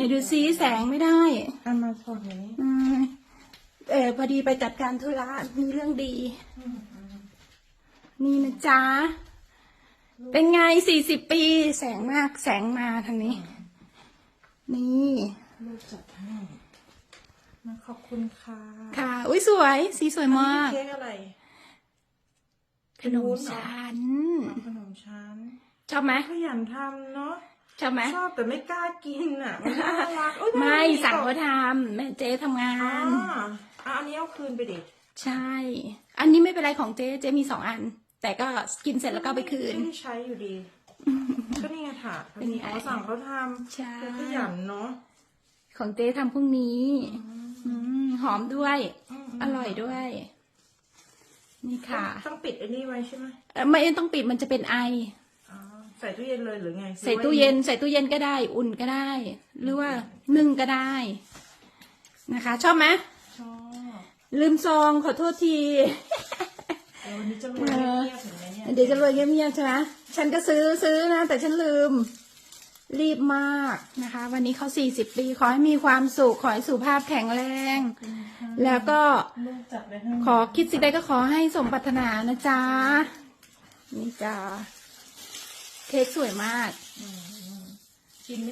ในดูซิแสงไม่ได้เอามาส่งนี้อืมเออพอดีไปจัดการธุระมีเรื่องดี นี่นะจ๊ะ เป็นไงสี่สิบปี แสงมากแสงมาทางนี้ นี่ลูกจัดให้มาขอบคุณค่ะค่ะ อุ้ยสวย สีสวยมาก เค้กอะไรขนมชั้นขนมชั้นชอบไหมขยันทำเนาะ ชอบไหมชอบแต่ไม่กล้ากินอะมันน่ารักอุ๊ยไม่น่ารักสั่งเขาทำแม่เจ๊ทำงาอ๋อนอะอันนี้เอาคืนไปดิใช่ อันนี้ไม่เป็นไรของเจ๊เจ๊มีสองอัน แต่ก็กินเสร็จแล้วก็เอาไปคืน ไม่ได้ใช้อยู่ดี ก็นี่ไงถาดพอดีเป็นไงเขาสั่งเขาทใช่ำเขาขยันเนาะของเจ๊ทำพรุ่งนี้ อืมหอมด้วยอร่อยด้วย นี่ค่ะต้องปิดไอ้นี่ไว้ใช่ไหมเอ่อไม่ต้องปิดมันจะเป็นไออ๋อ ใส่ตู้เย็นเลยหรือไงใส่ตู้เย็น ใส่ตู้เย็นก็ได้ อุ่นก็ได้ หรือว่านึ่งก็ได้ นะคะ ชอบไหมชอบลืมซองขอโทษทีเดี๋ยววันนี้จะรวยเงียบๆเห็นไหมเนี่ยเดี๋ยวจะรวยเงียบๆใช่ไหมฉันก็ซื้อซื้อนะ แต่ฉันลืม รีบมากนะคะ วันนี้เขาสี่สิบปีขอให้มีความสุขขอให้สุขภาพแข็งแรง แล้วก็ลูกจัดไว้ให้ ขอคิดสิ่งใดก็ขอให้สมปรารถนานะจ๊ะนี่จ้า เค้กสวยมากอื